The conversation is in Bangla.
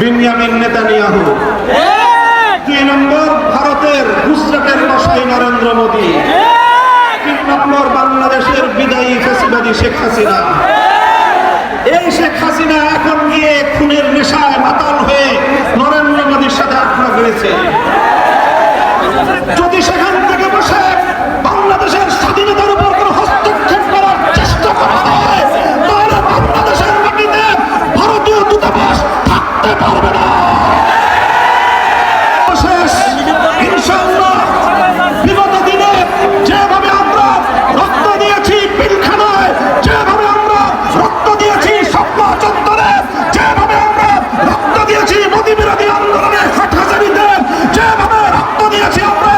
বিনিয়ামিন নেতানিয়াহু। দুই নম্বর ভারতের গুজরাটের কসাই নরেন্দ্র মোদী। তিন নম্বর বাংলাদেশের বিদায়ী ফেসিবাদী শেখ হাসিনা। এই শেখ হাসিনা এখন গিয়ে খুনের নেশায় মাতাল হয়ে নরেন্দ্র মোদীর সাথে আটকা করেছে আমরা রক্ত দিয়েছি পিলখানায়, যেভাবে আমরা রক্ত দিয়েছি সপ্তাহ চত্বরে, যেভাবে আমরা রক্ত দিয়েছি মোদী বিরোধী আন্দোলনে হাটহাজারিতে, যেভাবে রক্ত দিয়েছি আমরা